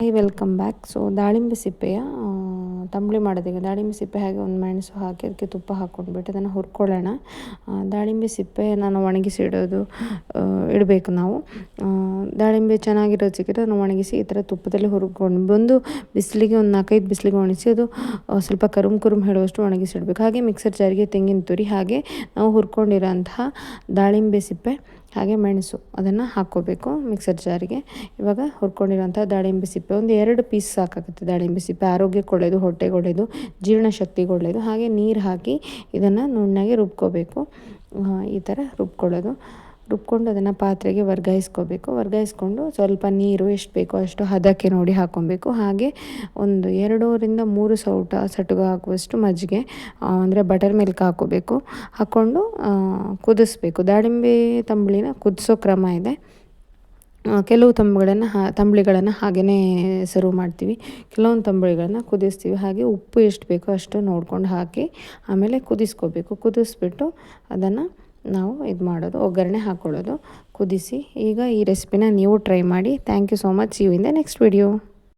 High welcome back so ದಾಳಿಂಬೆ ಸಿಪ್ಪೆಯ ಆ, ತಂಬುಳಿ ಮಾಡೋದೀಗ ದಾಳಿಂಬೆ ಸಿಪ್ಪೆ ಹಾಗೆ ಒಂದು ಮೆಣಸು ಹಾಕಿ ಅದಕ್ಕೆ ತುಪ್ಪ ಹಾಕ್ಕೊಂಡ್ಬಿಟ್ಟು ಅದನ್ನು ಹುರ್ಕೊಳ್ಳೋಣ. ದಾಳಿಂಬೆ ಸಿಪ್ಪೆ ನಾನು ಒಣಗಿಸಿ ಇಡೋದು ಇಡಬೇಕು ನಾವು. ದಾಳಿಂಬೆ ಚೆನ್ನಾಗಿರೋ ಸಿಕ್ಕಿದ್ರೆ ಅದನ್ನು ಒಣಗಿಸಿ ಈ ಥರ ತುಪ್ಪದಲ್ಲಿ ಹುರ್ಕೊಂಡು ಬಂದು ಬಿಸಿಲಿಗೆ ಒಂದು ನಾಲ್ಕೈದು ಬಿಸಿಲಿಗೆ ಒಣಗಿಸಿ ಅದು ಸ್ವಲ್ಪ ಕರುಮ್ ಕುರುಮ್ ಹೇಳುವಷ್ಟು ಒಣಗಿಸಿ ಇಡಬೇಕು. ಹಾಗೆ ಮಿಕ್ಸರ್ ಜಾರಿಗೆ ತೆಂಗಿನ ತುರಿ ಹಾಗೆ ನಾವು ಹುರ್ಕೊಂಡಿರೋಂತಹ ದಾಳಿಂಬೆ ಸಿಪ್ಪೆ ಹಾಗೆ ಮೆಣಸು ಅದನ್ನು ಹಾಕ್ಕೋಬೇಕು ಮಿಕ್ಸರ್ ಜಾರಿಗೆ. ಇವಾಗ ಹುರ್ಕೊಂಡಿರೋಂಥ ದಾಳಿಂಬೆ ಸಿಪ್ಪೆ ಒಂದು ಎರಡು ಪೀಸ್ ಸಾಕಾಗುತ್ತೆ ದಾಳಿಂಬೆ ಸಿಪ್ಪೆ ಆರೋಗ್ಯಕ್ಕೆ ಒಳ್ಳೆಯದು ಹೊಟ್ಟೆಗೆ ಒಳ್ಳೆಯದು ಜೀರ್ಣಶಕ್ತಿಗೆ ಒಳ್ಳೆಯದು ಹಾಗೆ ನೀರು ಹಾಕಿ ಇದನ್ನು ನುಣ್ಣಗೆ ರುಬ್ಕೋಬೇಕು. ಈ ಥರ ರುಬ್ಕೊಳ್ಳೋದು. ರುಬ್ಕೊಂಡು ಅದನ್ನು ಪಾತ್ರೆಗೆ ವರ್ಗಾಯಿಸ್ಕೋಬೇಕು. ವರ್ಗಾಯಿಸ್ಕೊಂಡು ಸ್ವಲ್ಪ ನೀರು ಎಷ್ಟು ಬೇಕೋ ಅಷ್ಟು ಹದಕ್ಕೆ ನೋಡಿ ಹಾಕ್ಕೊಬೇಕು. ಹಾಗೆ ಒಂದು ಎರಡೂರಿಂದ ಮೂರು ಸೌಟ ಸಟುಗ ಹಾಕುವಷ್ಟು ಮಜ್ಜಿಗೆ ಅಂದರೆ ಬಟರ್ ಮಿಲ್ಕ್ ಹಾಕ್ಕೋಬೇಕು. ಹಾಕ್ಕೊಂಡು ಕುದಿಸ್ಬೇಕು. ದಾಳಿಂಬೆ ತಂಬಳಿನ ಕುದಿಸೋ ಕ್ರಮ ಇದೆ. ಕೆಲವು ತಂಬುಗಳನ್ನು ಹಾ, ತಂಬುಳಿಗಳನ್ನು ಹಾಗೆಯೇ ಸರ್ವ್ ಮಾಡ್ತೀವಿ. ಕೆಲವೊಂದು ತಂಬುಳಿಗಳನ್ನ ಕುದಿಸ್ತೀವಿ. ಹಾಗೆ ಉಪ್ಪು ಎಷ್ಟು ಬೇಕೋ ಅಷ್ಟು ನೋಡ್ಕೊಂಡು ಹಾಕಿ, ಆಮೇಲೆ ಕುದಿಸ್ಕೋಬೇಕು. ಕುದಿಸ್ಬಿಟ್ಟು ಅದನ್ನು ನಾವು ಇದು ಮಾಡೋದು, ಒಗ್ಗರಣೆ ಹಾಕ್ಕೊಳ್ಳೋದು ಕುದಿಸಿ ಈಗ ಈ ರೆಸಿಪಿನ ನೀವು ಟ್ರೈ ಮಾಡಿ. Thank you so much you in the next video